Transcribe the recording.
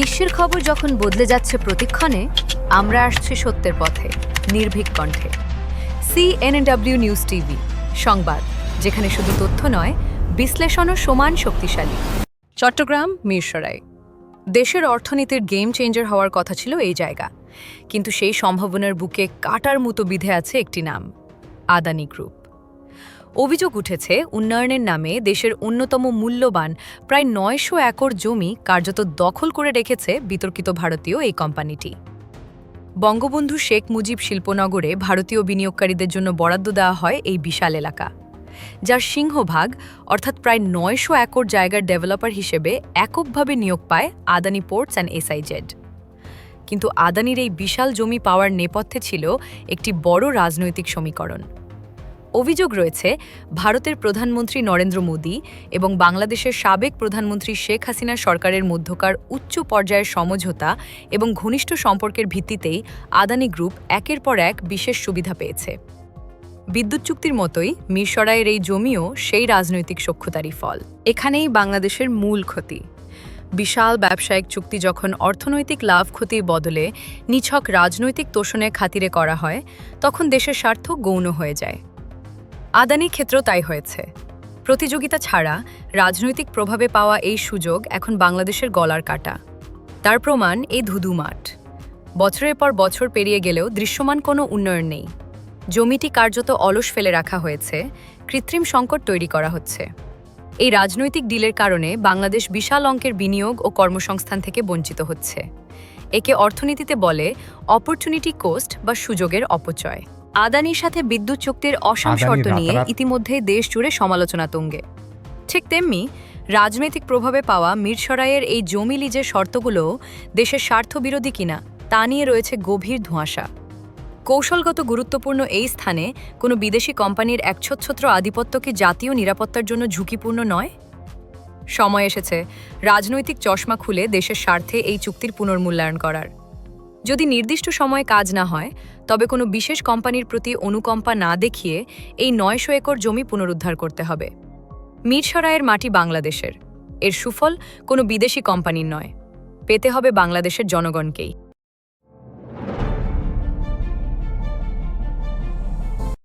বিশ্বের খবর যখন বদলে যাচ্ছে প্রতিক্ষণে, আমরা আসছি সত্যের পথে, নির্ভীক কণ্ঠে। সিএনএনডব্লিউ নিউজ টিভি সংবাদ, যেখানে শুধু তথ্য নয় বিশ্লেষণও সমান শক্তিশালী। চট্টগ্রাম, মিরসরাই। দেশের অর্থনীতির গেম চেঞ্জার হওয়ার কথা ছিল এই জায়গা। কিন্তু সেই সম্ভাবনার বুকে কাটার মতো বিধে আছে একটি নাম, আদানি গ্রুপ অভিযোগ উঠেছে, উন্নয়নের নামে দেশের অন্যতম মূল্যবান প্রায় নয়শো একর জমি কার্যত দখল করে রেখেছে বিতর্কিত ভারতীয় এই কোম্পানিটি। বঙ্গবন্ধু শেখ মুজিব শিল্পনগরে ভারতীয় বিনিয়োগকারীদের জন্য বরাদ্দ দেওয়া হয় এই বিশাল এলাকা। যার সিংহভাগ, অর্থাৎ প্রায় নয়শো একর জায়গার ডেভেলপার হিসেবে এককভাবে নিয়োগ পায় আদানি পোর্টস অ্যান্ড এসআইজেড। কিন্তু আদানির এই বিশাল জমি পাওয়ার নেপথ্যে ছিল একটি বড় রাজনৈতিক সমীকরণ। অভিযোগ রয়েছে, ভারতের প্রধানমন্ত্রী নরেন্দ্র মোদী এবং বাংলাদেশের সাবেক প্রধানমন্ত্রী শেখ হাসিনা সরকারের মধ্যকার উচ্চ পর্যায়ের সমঝোতা এবং ঘনিষ্ঠ সম্পর্কের ভিত্তিতেই আদানি গ্রুপ একের পর এক বিশেষ সুবিধা পেয়েছে। বিদ্যুৎ চুক্তির মতোই মিরসরাইয়ের এই জমিও সেই রাজনৈতিক সক্ষতারই ফল। এখানেই বাংলাদেশের মূল ক্ষতি। বিশাল ব্যবসায়িক চুক্তি যখন অর্থনৈতিক লাভ ক্ষতির বদলে নিছক রাজনৈতিক তোষণের খাতিরে করা হয়, তখন দেশের স্বার্থ গৌণ হয়ে যায়। আদানি ক্ষেত্র তাই হয়েছে। প্রতিযোগিতা ছাড়া রাজনৈতিক প্রভাবে পাওয়া এই সুযোগ এখন বাংলাদেশের গলার কাটা। তার প্রমাণ এই ধুধু মাঠ। বছরের পর বছর পেরিয়ে গেলেও দৃশ্যমান কোনো উন্নয়ন নেই। জমিটি কার্যত অলস ফেলে রাখা হয়েছে, কৃত্রিম সংকট তৈরি করা হচ্ছে। এই রাজনৈতিক ডিলের কারণে বাংলাদেশ বিশাল অঙ্কের বিনিয়োগ ও কর্মসংস্থান থেকে বঞ্চিত হচ্ছে। একে অর্থনীতিতে বলে অপরচুনিটি কোস্ট বা সুযোগের অপচয়। আদানির সাথে বিদ্যুৎ চুক্তির অসাম শর্ত নিয়ে ইতিমধ্যে দেশ জুড়ে সমালোচনা তুঙ্গে। ঠিক তেমনি রাজনৈতিক প্রভাবে পাওয়া মিরসরাইয়ের এই জমি লিজের শর্তগুলো দেশের স্বার্থবিরোধী কিনা তা নিয়ে রয়েছে গভীর ধোঁয়াশা। কৌশলগত গুরুত্বপূর্ণ এই স্থানে কোনো বিদেশি কোম্পানির একচ্ছত্র আধিপত্য কি জাতীয় নিরাপত্তার জন্য ঝুঁকিপূর্ণ নয়? সময় এসেছে রাজনৈতিক চশমা খুলে দেশের স্বার্থে এই চুক্তির পুনর্মূল্যায়ন করার। যদি নির্দিষ্ট সময়ে কাজ না হয়, তবে কোনো বিশেষ কোম্পানির প্রতি অনুকম্পা না দেখিয়ে এই নয়শো একর জমি পুনরুদ্ধার করতে হবে। মিরসরায়ের মাটি বাংলাদেশের। এর সুফল কোনো বিদেশি কোম্পানির নয়। পেতে হবে বাংলাদেশের জনগণকেই।